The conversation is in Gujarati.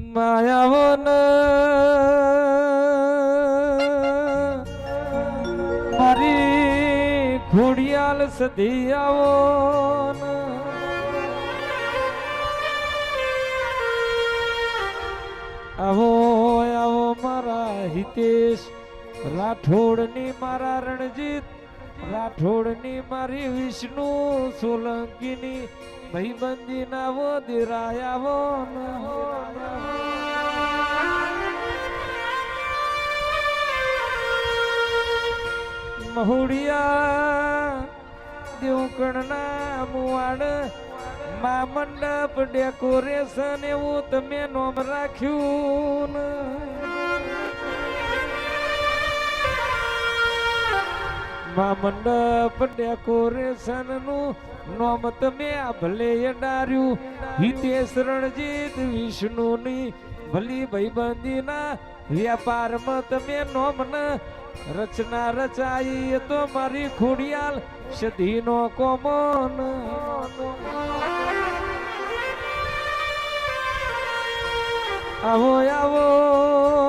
માયાવન. મારી ઘોડિયાલ સધી આવો આવો આવો મારા હિતેશ. રાઠોડની મારા રણજીત. રાઠોડની મારી વિષ્ણુ સોલંકીની. ભાઈબંધી ના મા મંડપ, ડેકોરેશન એવું તમે નોમ રાખ્યું મા મંડપ ડેકોરેશનનું નોમ તમે આ ભલે ડાર્યું હિતેશ રણજીત, વિષ્ણુની ભલી ભાઈબંધીના વ્યાપારમાં તમે નોમ ન રચના રચાઈ તો મારી ખોડિયાલ સધીનો કોમન. આવો આવો.